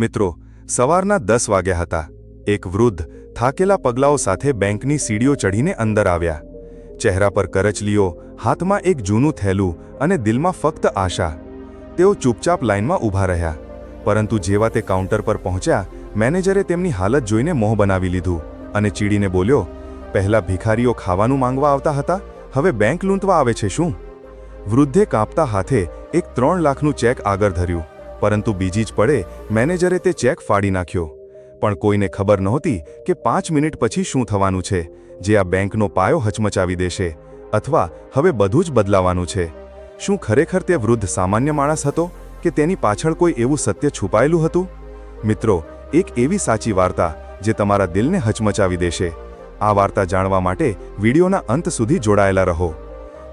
મિત્રો, સવારના દસ વાગ્યા હતા. એક વૃદ્ધ થાકેલા પગલાઓ સાથે બેંકની સીડીઓ ચઢીને અંદર આવ્યા. ચહેરા પર કરચલીઓ, હાથમાં એક જૂનું થેલું અને દિલમાં ફક્ત આશા. તેઓ ચૂપચાપ લાઇનમાં ઊભા રહ્યા. પરંતુ જેવા તે કાઉન્ટર પર પહોંચ્યા, મેનેજરે તેમની હાલત જોઈને મોહ બનાવી લીધું અને ચીડીને બોલ્યો, પહેલા ભિખારીઓ ખાવાનું માંગવા આવતા હતા, હવે બેંક લૂંટવા આવે છે શું? વૃદ્ધે કાપતા હાથે એક ત્રણ લાખનું ચેક આગળ ધર્યું. પરંતુ બીજી જ પડે મેનેજરે તે ચેક ફાડી નાખ્યો. પણ કોઈને ખબર નહોતી કે પાંચ મિનિટ પછી શું થવાનું છે, જે આ બેંકનો પાયો હચમચાવી દેશે, અથવા હવે બધું જ બદલાવાનું છે. શું ખરેખર તે વૃદ્ધ સામાન્ય માણસ હતો કે તેની પાછળ કોઈ એવું સત્ય છુપાયેલું હતું? મિત્રો, એક એવી સાચી વાર્તા જે તમારા દિલને હચમચાવી દેશે. આ વાર્તા જાણવા માટે વિડીયોના અંત સુધી જોડાયેલા રહો.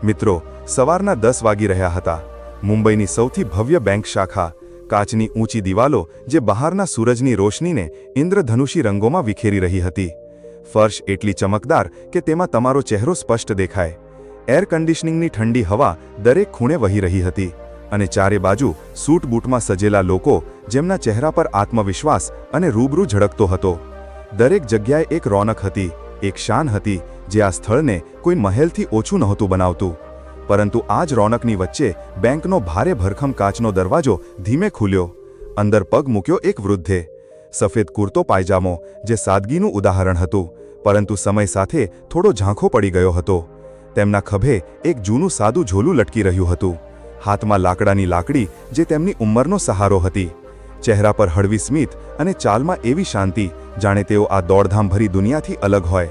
મિત્રો, સવારના દસ વાગી રહ્યા હતા. મુંબઈની સૌથી ભવ્ય બેંક શાખા કાચની ઊંચી દિવાલો જે બહારના સૂરજની રોશનીને ઇન્દ્રધનુષી રંગોમાં વિખેરી રહી હતી. ફર્શ એટલી ચમકદાર કે તેમાં તમારો ચહેરો સ્પષ્ટ દેખાય. એર કન્ડિશનિંગની ઠંડી હવા દરેક ખૂણે વહી રહી હતી અને ચારે બાજુ સૂટ બૂટમાં સજેલા લોકો જેમના ચહેરા પર આત્મવિશ્વાસ અને રૂબરૂ ઝળકતો હતો. દરેક જગ્યાએ એક રોનક હતી, એક શાન હતી જે આ સ્થળને કોઈ મહેલથી ઓછું નહોતું બનાવતું. પરંતુ આ જ રોનકની વચ્ચે બેંકનો ભારે ભરખમ કાચનો દરવાજો ધીમે ખુલ્યો. અંદર પગ મૂક્યો એક વૃદ્ધે. સફેદ કુર્તો પાયજામો, જે સાદગીનું ઉદાહરણ હતું, પરંતુ સમય સાથે થોડો ઝાંખો પડી ગયો હતો. તેમના ખભે એક જૂનું સાદું ઝોલું લટકી રહ્યું હતું. હાથમાં લાકડાની લાકડી, જે તેમની ઉંમરનો સહારો હતી. ચહેરા પર હળવી સ્મિત અને ચાલમાં એવી શાંતિ, જાણે તેઓ આ દોડધામભરી દુનિયાથી અલગ હોય.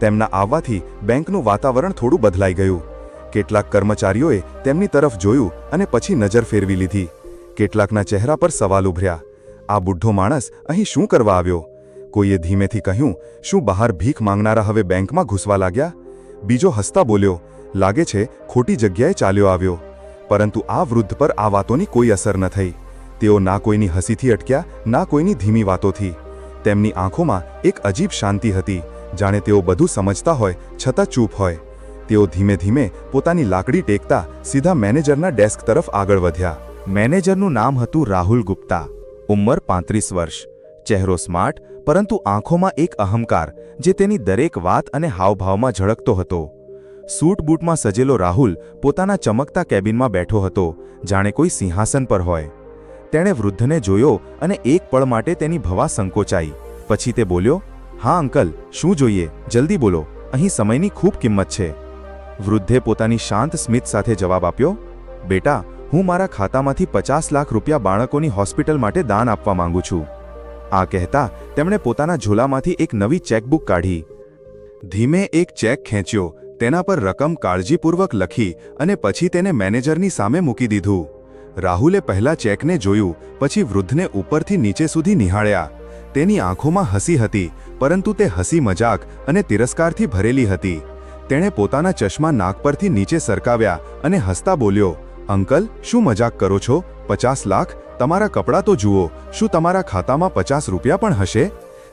તેમના આવવાથી બેંકનું વાતાવરણ થોડું બદલાઈ ગયું. કેટલાક કર્મચારીઓએ તેમની તરફ જોયું અને પછી નજર ફેરવી લીધી. કેટલાકના ચહેરા પર સવાલ ઉભર્યા. આ બુઢો માણસ અહીં શું કરવા આવ્યો? કોઈએ ધીમેથી કહ્યું, શું બહાર ભીખ માંગનારા હવે બેંકમાં ઘૂસવા લાગ્યા? બીજો હસતા બોલ્યો, લાગે છે ખોટી જગ્યાએ ચાલ્યો આવ્યો. પરંતુ આ વૃદ્ધ પર આ વાતોની કોઈ અસર ન થઈ. તેઓ ના કોઈની હસીથી અટક્યા, ના કોઈની ધીમી વાતોથી. તેમની આંખોમાં એક અજીબ શાંતિ હતી. જાણે તેઓ બધું સમજતા હોય, છતાં ચૂપ હોય. તેઓ ધીમે ધીમે પોતાની લાકડી ટેકતા સીધા મેનેજરના ડેસ્ક તરફ આગળ વધ્યા. મેનેજરનું નામ હતું રાહુલ ગુપ્તા. ઉંમર પાંત્રીસ વર્ષ. ચહેરો સ્માર્ટ, પરંતુ આંખોમાં એક અહંકાર જે તેની દરેક વાત અને હાવભાવમાં ઝળકતો હતો. સૂટ બૂટમાં સજેલો રાહુલ પોતાના ચમકતા કેબિનમાં બેઠો હતો, જાણે કોઈ સિંહાસન પર હોય. તેણે વૃદ્ધને જોયો અને એક પળ માટે તેની ભવા સંકોચાઈ. પછી તે બોલ્યો, હા, અંકલ, શું જોઈએ? જલ્દી બોલો. અહીં સમયની ખૂબ કિંમત છે. વૃદ્ધે પોતાની શાંત સ્મિત સાથે જવાબ આપ્યો, બેટા, હું મારા ખાતામાંથી પચાસ લાખ રૂપિયા બાળકોની હોસ્પિટલ માટે દાન આપવા માંગુ છું. આ કહેતા તેમણે પોતાના ઝોલામાંથી એક નવી ચેકબુક કાઢી. ધીમે એક ચેક ખેંચ્યો, તેના પર રકમ કાળજીપૂર્વક લખી અને પછી તેને મેનેજરની સામે મૂકી દીધું. રાહુલે પહેલા ચેકને જોયું, પછી વૃદ્ધને ઉપરથી નીચે સુધી નિહાળ્યા. તેની આંખોમાં હસી હતી, પરંતુ તે હસી મજાક અને તિરસ્કારથી ભરેલી હતી. તેણે પોતાના ચશ્મા નાક પરથી નીચે સરકાવ્યા અને હસતા બોલ્યો, અંકલ, શું મજાક કરો છો? પચાસ લાખ? તમારા કપડાં તો જુઓ, શું તમારા ખાતામાં પચાસ રૂપિયા પણ હશે?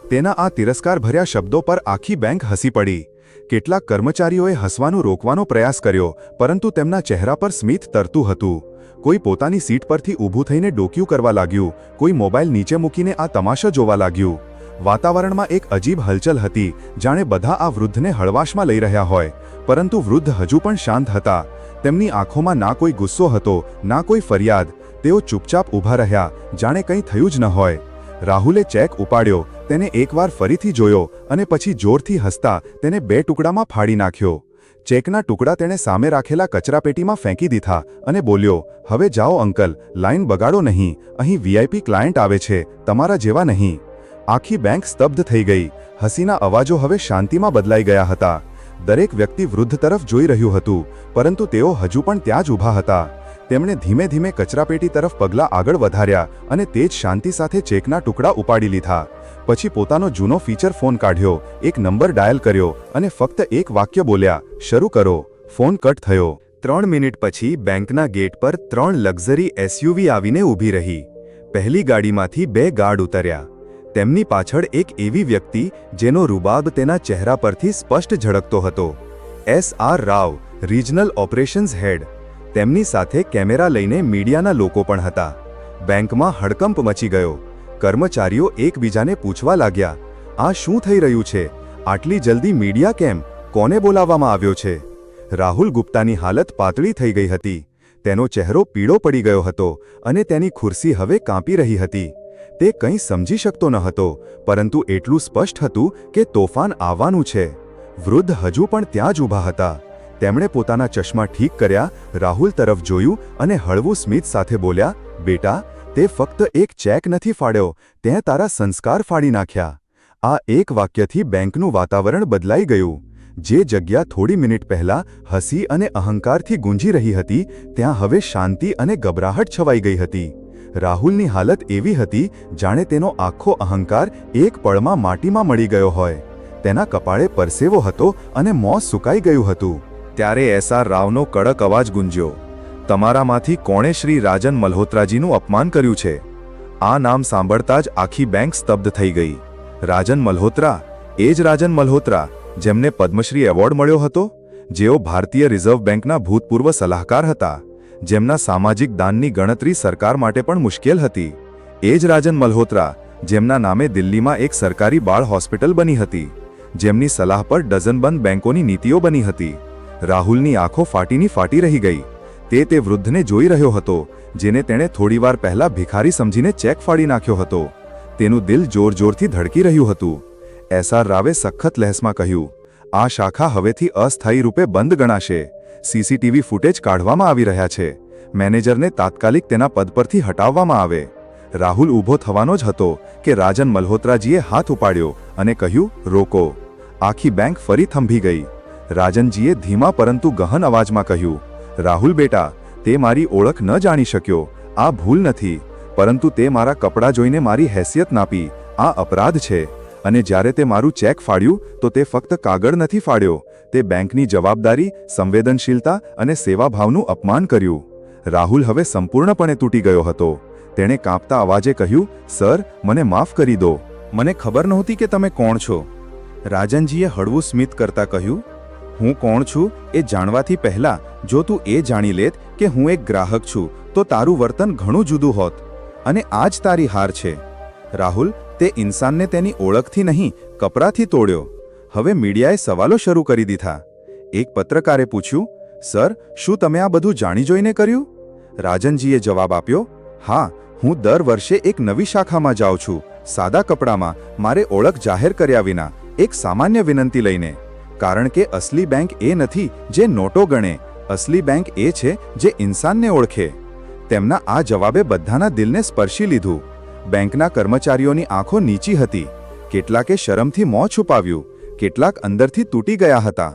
તેના આ તિરસ્કાર ભર્યા શબ્દો પર આખી બેંક હસી પડી. કેટલાક કર્મચારીઓએ હસવાનું રોકવાનો પ્રયાસ કર્યો, પરંતુ તેમના ચહેરા પર સ્મિત તરતું હતું. કોઈ પોતાની સીટ પરથી ઊભું થઈને ડોક્યું કરવા લાગ્યું, કોઈ મોબાઈલ નીચે મૂકીને આ તમાશો જોવા લાગ્યું. વાતાવરણમાં એક અજીબ હલચલ હતી, જાણે બધા આ વૃદ્ધને હળવાશમાં લઈ રહ્યા હોય. પરંતુ વૃદ્ધ હજુ પણ શાંત હતા. તેમની આંખોમાં ના કોઈ ગુસ્સો હતો, ના કોઈ ફરિયાદ. તેઓ ચૂપચાપ ઊભા રહ્યા, જાણે કંઈ થયું જ ન હોય. રાહુલે ચેક ઉપાડ્યો, તેને એકવાર ફરીથી જોયો અને પછી જોરથી હસતા તેને બે ટુકડામાં ફાડી નાખ્યો. ચેકના ટુકડા તેણે સામે રાખેલા કચરાપેટીમાં ફેંકી દીધા અને બોલ્યો, હવે જાઓ અંકલ, લાઈન બગાડો નહીં, અહીં વીઆઈપી ક્લાયન્ટ આવે છે, તમારા જેવા નહીં. આખી બેંક સ્તબ્ધ થઈ ગઈ. હસીના અવાજો હવે શાંતિમાં બદલાઈ ગયા હતા. દરેક વ્યક્તિ વૃદ્ધ તરફ જોઈ રહ્યું હતું, પરંતુ તેઓ હજુ પણ ત્યાં જ ઊભા હતા. તેમણે ધીમે ધીમે કચરાપેટી તરફ પગલાં આગળ વધાર્યા અને તે જ શાંતિ સાથે ચેકના ટુકડા ઉપાડી લીધા. પછી પોતાનો જૂનો ફીચર ફોન કાઢ્યો, એક નંબર ડાયલ કર્યો અને ફક્ત એક વાક્ય બોલ્યા, શરૂ કરો. ફોન કટ થયો. ત્રણ મિનિટ પછી બેંકના ગેટ પર ત્રણ લક્ઝરી એસયુવી આવીને ઊભી રહી. પહેલી ગાડીમાંથી બે ગાર્ડ ઉતર્યા. તેમની પાછળ એક એવી વ્યક્તિ જેનો રૂબાબ તેના ચહેરા પરથી સ્પષ્ટ ઝળકતો હતો. S R Rao, regional operations head. તેમની સાથે કેમેરા લઈને મીડિયાના લોકો પણ હતા. બેંકમાં હડકંપ મચી ગયો. કર્મચારીઓ એકબીજાને પૂછવા લાગ્યા, આ શું થઈ રહ્યું છે? આટલી જલ્દી મીડિયા કેમ? કોને બોલાવવામાં આવ્યો છે? રાહુલ ગુપ્તાની હાલત પાતળી થઈ ગઈ હતી. તેનો ચહેરો પીળો પડી ગયો હતો અને તેની ખુરશી હવે કાંપી રહી હતી. તે કંઈ સમજી શકતો ન હતો, પરંતુ એટલું સ્પષ્ટ હતું કે તોફાન આવવાનું છે. વૃદ્ધ હજુ પણ ત્યાં જ ઊભા હતા. તેમણે પોતાના ચશ્મા ઠીક કર્યા, રાહુલ તરફ જોયું અને હળવું સ્મિત સાથે બોલ્યા, બેટા, તે ફક્ત એક ચેક નથી ફાડ્યો તે તારા સંસ્કાર ફાડી નાખ્યા. આ એક વાક્યથી બેંકનું વાતાવરણ બદલાઈ ગયું. જે જગ્યા થોડી મિનિટ પહેલા હસી અને અહંકારથી ગુંજી રહી હતી, ત્યાં હવે શાંતિ અને ગભરાહટ છવાઈ ગઈ હતી. રાહુલની હાલત એવી હતી, જાણે તેનો આખો અહંકાર એક પળમાં માટીમાં મળી ગયો હોય. તેના કપાળે પરસેવો હતો અને મોં સુકાઈ ગયું હતું. ત્યારે એસઆર રાવનો કડક અવાજ ગુંજ્યો. તમારામાંથી કોણે શ્રી રાજન મલ્હોત્રાજીનું અપમાન કર્યું છે? આ નામ સાંભળતા જ આખી બેંક સ્તબ્ધ થઈ ગઈ. રાજન મલ્હોત્રા, એ જ રાજન મલ્હોત્રા જેમને પદ્મશ્રી એવોર્ડ મળ્યો હતો? જેઓ ભારતીય રિઝર્વ બેંકના ભૂતપૂર્વ સલાહકાર હતા. જેમના સામાજિક દાનની ગણતરી સરકાર માટે પણ મુશ્કેલ હતી. એ જ રાજન મલ્હોત્રા, જેમના નામે દિલ્હીમાં એક સરકારી બાળ હોસ્પિટલ બની હતી. જેમની સલાહ પર ડઝનબંધ બેંકોની નીતિઓ બની હતી. રાહુલની આંખો ફાટીની ફાટી રહી ગઈ. તે તે વૃદ્ધને જોઈ રહ્યો હતો, જેને તેણે થોડીવાર પહેલા ભિખારી સમજીને ચેક ફાડી નાખ્યો હતો. તેનું દિલ જોર જોરથી ધડકી રહ્યું હતું. એસઆર રાવે સખત લહેસમાં કહ્યું, આ શાખા હવેથી અસ્થાયી રૂપે બંધ ગણાશે. સીસીટીવી ફૂટેજ કાઢવામાં આવી રહ્યા છે. મેનેજરને તાત્કાલિક તેના પદ પરથી હટાવવામાં આવે. રાહુલ ઊભો થવાનો જ હતો કે રાજન મલ્હોત્રાજીએ હાથ ઉપાડ્યો અને કહ્યું, રોકો. આખી બેંક ફરી થંભી ગઈ. રાજનજીએ ધીમા પરંતુ ગહન અવાજમાં કહ્યું, રાહુલ બેટા, તે મારી ઓળખ ન જાણી શક્યો. આ ભૂલ નથી. પરંતુ તે મારા કપડાં જોઈને મારી હેસિયત નાપી. આ અપરાધ છે. અને જ્યારે તે મારું ચેક ફાડ્યું, તો તે ફક્ત કાગળ નથી ફાડ્યો. તે બેંકની જવાબદારી, સંવેદનશીલતા અને સેવાભાવનું અપમાન કર્યું. રાહુલ હવે સંપૂર્ણપણે તૂટી ગયો હતો. તેણે કાંપતા અવાજે કહ્યું, સર, મને માફ કરી દો. મને ખબર નહોતી કે તમે કોણ છો. રાજનજીએ હળવું સ્મિત કરતા કહ્યું, હું કોણ છું એ જાણવાથી પહેલા, જો તું એ જાણી લેત કે હું એક ગ્રાહક છું, તો તારું વર્તન ઘણું જુદું હોત. અને આ જ તારી હાર છે. રાહુલ તે ઇન્સાનને તેની ઓળખથી નહીં, કપરાથી તોડ્યો. હવે મીડિયાએ સવાલો શરૂ કરી દીધા. એક પત્રકારે પૂછ્યું, સર, શું તમે આ બધું જાણી જોઈને કર્યું? રાજનજીએ જવાબ આપ્યો, હા, હું દર વર્ષે એક નવી શાખામાં જાઉં છું. સાદા કપડામાં, મારે ઓળખ જાહેર કર્યા વિના, એક સામાન્ય વિનંતી લઈને. કારણ કે અસલી બેંક એ નથી જે નોટો ગણે, અસલી બેંક એ છે જે ઇન્સાનને ઓળખે. તેમના આ જવાબે બધાના દિલને સ્પર્શી લીધું. બેંકના કર્મચારીઓની આંખો નીચી હતી. કેટલાકે શરમથી મોં છુપાવ્યું, કેટલાક અંદરથી તૂટી ગયા હતા.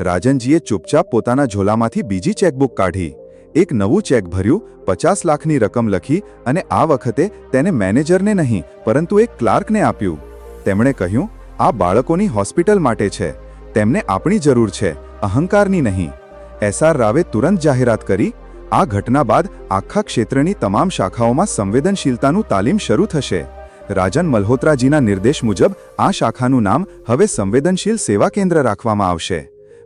રાજનજીએ ચૂપચાપ પોતાના ઝોલામાંથી બીજી ચેકબુક કાઢી. એક નવું ચેક ભર્યું, પચાસ લાખની રકમ લખી અને આ વખતે તેને મેનેજરને નહીં, પરંતુ એક ક્લાર્કને આપ્યું. તેમણે કહ્યું, આ બાળકોની હોસ્પિટલ માટે છે. તેમને આપણી જરૂર છે, અહંકારની નહીં. એસઆર રાવે તુરંત જાહેરાત કરી આ ઘટના બાદ આખા ક્ષેત્રની તમામ શાખાઓમાં સંવેદનશીલતાનું તાલીમ શરૂ થશે. રાજન મલ્હોત્રાજીના નિર્દેશ મુજબ આ શાખાનું નામ હવે સંવેદનશીલ સેવા કેન્દ્ર રાખવામાં આવશે.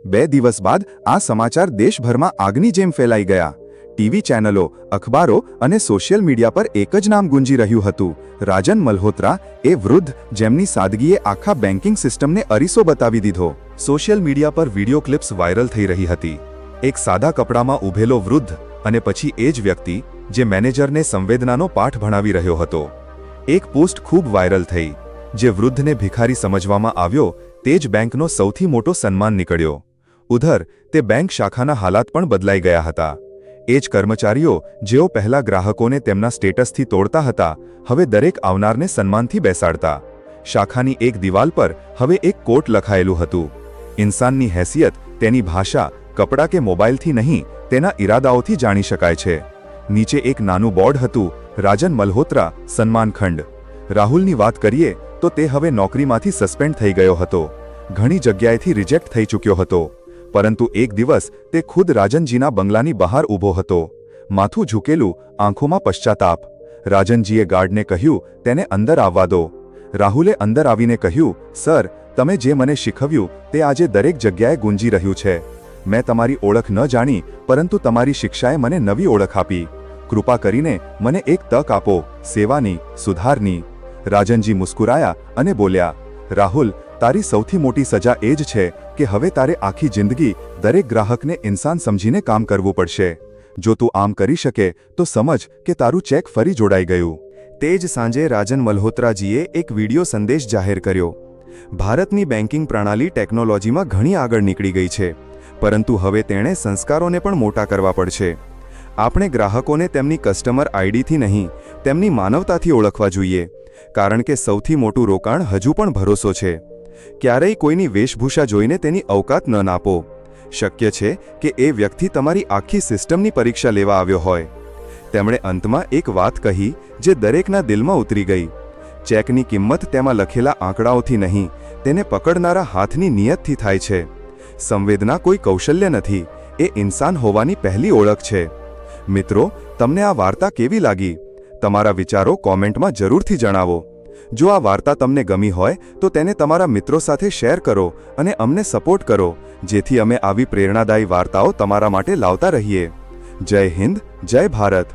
બે દિવસ બાદ આ સમાચાર દેશભરમાં આગની જેમ ફેલાઈ ગયા. ટીવી ચેનલો, અખબારો અને સોશિયલ મીડિયા પર એક જ નામ ગુંજી રહ્યું હતું. રાજન મલ્હોત્રા એ વૃદ્ધ જેમની સાદગીએ આખા બેન્કિંગ સિસ્ટમને અરીસો બતાવી દીધો. સોશિયલ મીડિયા પર વીડિયો ક્લિપ્સ વાયરલ થઈ રહી હતી. એક સાદા કપડામાં ઊભેલો વૃદ્ધ અને પછી એ જ વ્યક્તિ, જે મેનેજરને સંવેદનાનો પાઠ ભણાવી રહ્યો હતો. એક પોસ્ટ ખૂબ વાયરલ થઈ, જે વૃદ્ધને ભિખારી સમજવામાં આવ્યો, તે જ બેંકનો સૌથી મોટો સન્માન નીકળ્યો. ઉધર, તે બેંક શાખાના હાલાત પણ બદલાઈ ગયા હતા. એ જ કર્મચારીઓ, જેઓ પહેલા ગ્રાહકોને તેમના સ્ટેટસથી તોડતા હતા, હવે દરેક આવનારને સન્માનથી બેસાડતા. શાખાની એક દિવાલ પર હવે એક કોટ લખાયેલું હતું. ઇન્સાનની હેસિયત, તેની ભાષા કપડાં કે મોબાઈલથી નહીં, તેના ઈરાદાઓથી જાણી શકાય છે. નીચે એક નાનું બોર્ડ હતું, રાજન મલ્હોત્રા, સન્માન ખંડ. રાહુલની વાત કરીએ, તો તે હવે નોકરીમાંથી સસ્પેન્ડ થઈ ગયો હતો. ઘણી જગ્યાએથી રિજેક્ટ થઈ ચૂક્યો હતો. પરંતુ એક દિવસ, તે ખુદ રાજનજીના બંગલાની બહાર ઊભો હતો. માથું ઝૂકેલું, આંખોમાં પશ્ચાતાપ. રાજનજીએ ગાર્ડને કહ્યું, તેને અંદર આવવા દો. રાહુલે અંદર આવીને કહ્યું, સર, તમે જે મને શીખવ્યું, તે આજે દરેક જગ્યાએ ગુંજી રહ્યું છે. મેં તમારી ઓળખ ન જાણી, પરંતુ તમારી શિક્ષાએ મને નવી ઓળખ આપી. કૃપા કરીને મને એક તક આપો, સેવાની, સુધારની. રાજનજી મુસ્કુરાયા અને બોલ્યા, રાહુલ, તારી સૌથી મોટી સજા એ જ છે કે હવે તારે આખી જિંદગી દરેક ગ્રાહકને ઇન્સાન સમજીને કામ કરવું પડશે. જો તું આમ કરી શકે, તો સમજ કે તારું ચેક ફરી જોડાઈ ગયું. તે જ સાંજે રાજન મલ્હોત્રાજીએ એક વિડિયો સંદેશ જાહેર કર્યો. ભારતની બેન્કિંગ પ્રણાલી ટેકનોલોજીમાં ઘણી આગળ નીકળી ગઈ છે. પરંતુ હવે તેણે સંસ્કારોને પણ મોટા કરવા પડશે. આપણે ગ્રાહકોને તેમની કસ્ટમર આઈડીથી નહીં, તેમની માનવતાથી ઓળખવા જોઈએ, કારણ કે સૌથી મોટું રોકાણ હજુ પણ ભરોસો છે. ક્યારેય કોઈની વેશભૂષા જોઈને તેની અવકાત ન નાપો. શક્ય છે કે એ વ્યક્તિ તમારી આખી સિસ્ટમની પરીક્ષા લેવા આવ્યો હોય. તેમણે અંતમાં એક વાત કહી, જે દરેકના દિલમાં ઉતરી ગઈ. ચેકની કિંમત તેમાં લખેલા આંકડાઓથી નહીં, તેને પકડનારા હાથની નિયતથી થાય છે. સંવેદના કોઈ કૌશલ્ય નથી, એ ઇન્સાન હોવાની પહેલી ઓળખ છે. મિત્રો, તમને આ વાર્તા કેવી લાગી? તમારા વિચારો કોમેન્ટમાં જરૂરથી જણાવો. જો આ વાર્તા તમને ગમી હોય, તો તેને તમારા મિત્રો સાથે શેર કરો અને અમને સપોર્ટ કરો, જેથી અમે આવી પ્રેરણાદાયી વાર્તાઓ તમારા માટે લાવતા રહીએ. જય હિન્દ, જય ભારત.